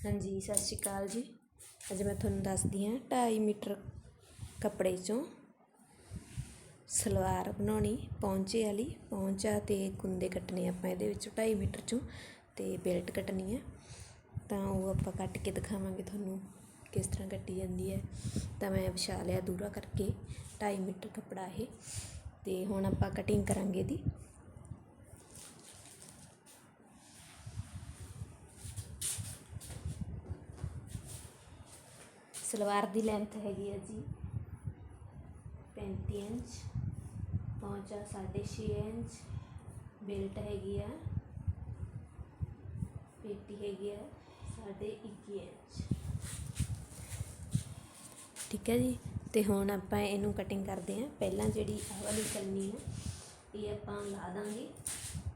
ਹਾਂਜੀ, ਸਤਿ ਸ਼੍ਰੀ ਅਕਾਲ ਜੀ। ਅੱਜ ਮੈਂ ਤੁਹਾਨੂੰ ਦੱਸਦੀ ਹਾਂ ਢਾਈ ਮੀਟਰ ਕੱਪੜੇ 'ਚੋਂ ਸਲਵਾਰ ਬਣਾਉਣੀ, ਪੌਂਚੇ ਵਾਲੀ। ਪੌਂਚਾ ਤੇ ਕੁੰਦੇ ਕੱਟਣੇ ਆਪਾਂ ਇਹਦੇ ਵਿੱਚੋਂ, ਢਾਈ ਮੀਟਰ 'ਚੋਂ ਤੇ ਬੈਲਟ ਕੱਟਣੀ ਹੈ। ਤਾਂ ਉਹ ਆਪਾਂ ਕੱਟ ਕੇ ਦਿਖਾਵਾਂਗੇ ਤੁਹਾਨੂੰ ਕਿਸ ਤਰ੍ਹਾਂ ਕੱਟੀ ਜਾਂਦੀ ਹੈ। ਤਾਂ ਮੈਂ ਵਿਛਾ ਲਿਆ ਦੂਰਾ ਕਰਕੇ, ਢਾਈ ਮੀਟਰ ਕੱਪੜਾ ਇਹ। ਤੇ ਹੁਣ ਆਪਾਂ ਕਟਿੰਗ ਕਰਾਂਗੇ ਇਹਦੀ। ਸਲਵਾਰ ਦੀ ਲੈਂਥ ਹੈਗੀ ਹੈ ਜੀ। 35 ਇੰਚ ਪਹੁੰਚਾ 6.5 ਇੰਚ ਬੈਲਟ ਹੈਗੀ ਆ। ਪੇਟੀ ਹੈਗੀ ਆ 21 ਇੰਚ। ਠੀਕ ਹੈ ਜੀ, ਤੇ ਹੁਣ ਆਪਾਂ ਇਹਨੂੰ ਕਟਿੰਗ ਕਰਦੇ ਹਾਂ। ਪਹਿਲਾਂ ਜਿਹੜੀ ਆਹ ਵਾਲੀ ਕਰਨੀ ਹੈ ਇਹ ਆਪਾਂ ਲਾ ਦਾਂਗੇ।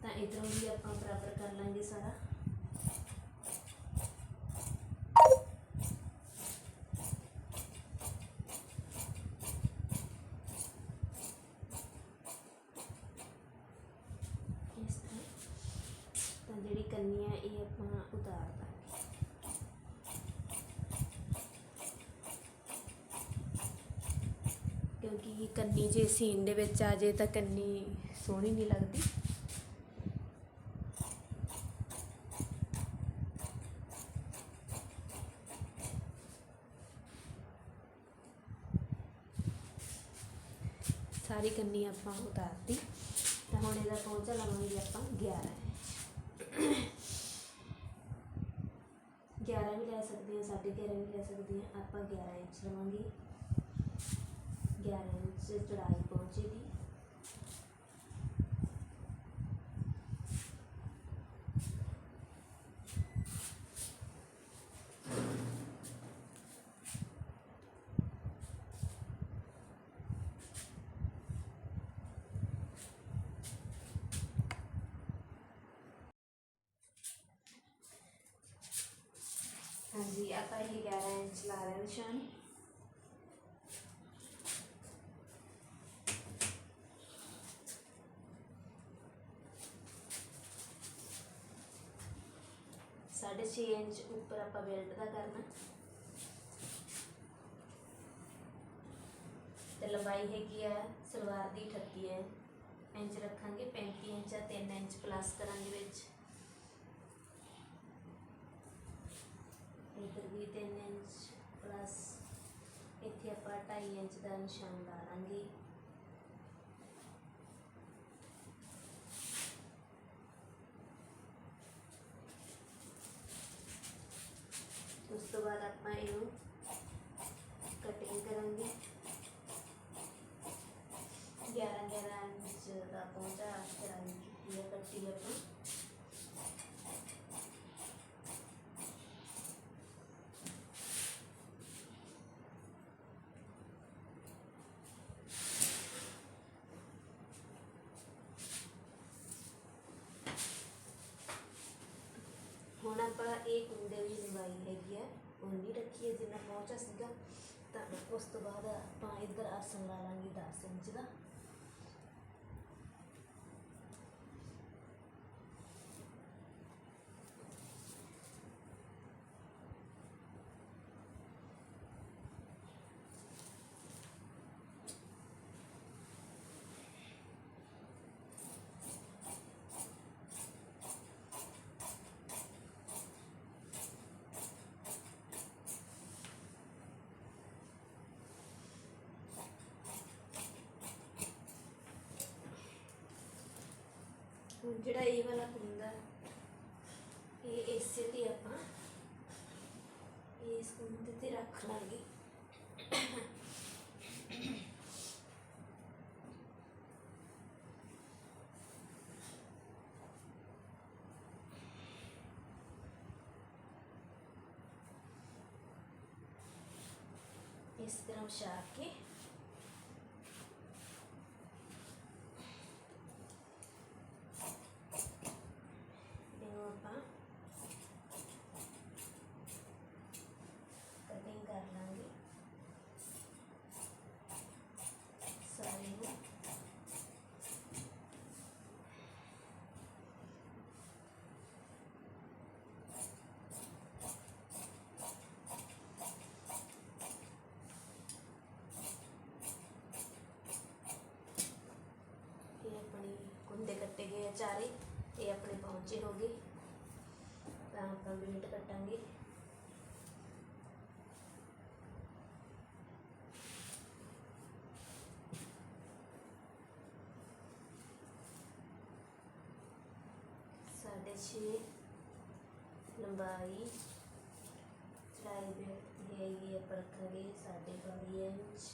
ਤਾਂ ਇਧਰੋਂ ਵੀ ਆਪਾਂ ਬਰਾਬਰ ਕਰ ਲਾਂਗੇ ਸਾਰਾ ਇਸ ਤਰ੍ਹਾਂ ਤਾਂ ਜਿਹੜੀ ਕੰਨੀ ਹੈ ਉਤਾਰ ਦਾਂਗੇ। ਕਿਉਂਕਿ ਕੰਨੀ ਜੇ ਸੀਨ ਦੇ ਵਿੱਚ ਆ ਜੇ ਤਾਂ ਕੰਨੀ ਸੋਹਣੀ ਨਹੀਂ ਲੱਗਦੀ। ਸਾਰੀ ਕੰਨੀ ਆਪਾਂ ਉਤਾਰਤੀ। ਤਾਂ ਹੁਣ ਇਹਦਾ ਪਹੁੰਚਾ ਲਵਾਂਗੇ ਆਪਾਂ 11 11 ਵੀ ਲੈ ਸਕਦੇ ਹਾਂ 11.5 ਵੀ ਲੈ ਸਕਦੇ ਹਾਂ, ਆਪਾਂ 11 ਇੰਚ ਲਵਾਂਗੇ। 11 ਇੰਚ ਚੌੜਾਈ ਪਹੁੰਚੇਗੀ। ਹਾਂਜੀ, ਆਪਾਂ ਇਹ 11 ਇੰਚ ਲਾ ਰਹੇ ਹਾਂ ਨਿਸ਼ਾਨ। ਸਾਢੇ ਛੇ ਇੰਚ ਉੱਪਰ ਆਪਾਂ ਬੈਲਟ ਦਾ ਕਰਨਾ। ਤੇ ਲੰਬਾਈ ਹੈਗੀ ਆ, ਸਲਵਾਰ ਦੀ 38 ਹੈ। ਇੰਚ ਰੱਖਾਂਗੇ 35 ਇੰਚ ਆ 3 ਇੰਚ ਪਲੱਸ ਕਰਾਂਗੇ ਵਿੱਚ। ਇੱਧਰ ਵੀ 3 ਇੰਚ ਪਲੱਸ ਇੱਥੇ ਆਪਾਂ 2.5 ਇੰਚ ਦਾ ਨਿਸ਼ਾਨ ਲਾ ਲਾਂਗੇ ਉਸ ਤੋਂ ਬਾਅਦ ਆਪਾਂ ਇਹਨੂੰ ਕਟਿੰਗ ਕਰਾਂਗੇ 11 11 ਇੰਚ ਦਾ ਪਹੁੰਚਾ ਕਰਾਂਗੇ ਇਹ ਕੱਟੀ ਆਪਾਂ ਹੁਣ ਆਪਾਂ ਇਹ ਕੁੰਡੇ ਦੀ ਲੰਬਾਈ ਹੈਗੀ ਆ ਉਨੀ ਹੈ ਜਿੰਨਾ ਪਹੁੰਚਾ ਸੀਗਾ ਤਾਂ ਉਸ ਤੋਂ ਬਾਅਦ ਆਪਾਂ ਇੱਧਰ ਆਸਨ ਲਾ ਲਾਂਗੇ 10 ਇੰਚ ਦਾ। ਜਿਹੜਾ ਇਹ ਵਾਲਾ ਕੁੰਦਾ ਇਹ ਇਸੇ ਤੇ ਆਪਾਂ ਇਸ ਕੁੰਦੇ ਤੇ ਰੱਖ ਲਾਂਗੇ। ਇਸ ਤਰ੍ਹਾਂ ਵਿਛਾ ਕੇ ਇਹਨੂੰ ਆਪਾਂ ਕਟਿੰਗ ਕਰ ਲਾਂਗੇ ਸਾਰੇ ਨੂੰ ਹੋ ਗਏ। ਤਾਂ ਆਪਾਂ ਬੇਲਟ ਕੱਟਾਂਗੇ। ਸਾਢੇ ਛੇ ਲੰਬਾਈ ਚੜਾਈ ਬੇਲਟ ਦੀ ਹੈਗੀ ਆਪਾਂ ਰੱਖਾਂਗੇ ਸਾਢੇ ਬਾਈ ਇੰਚ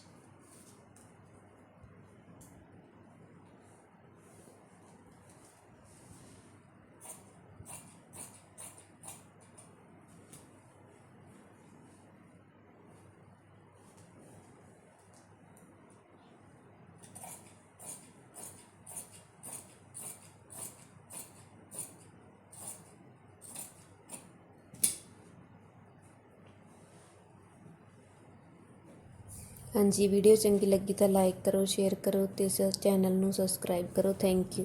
ਹਾਂਜੀ ਵੀਡੀਓ ਚੰਗੀ ਲੱਗੀ ਤਾਂ ਲਾਈਕ ਕਰੋ ਸ਼ੇਅਰ ਕਰੋ ਅਤੇ ਸ ਚੈਨਲ ਨੂੰ ਸਬਸਕ੍ਰਾਈਬ ਕਰੋ। Thank you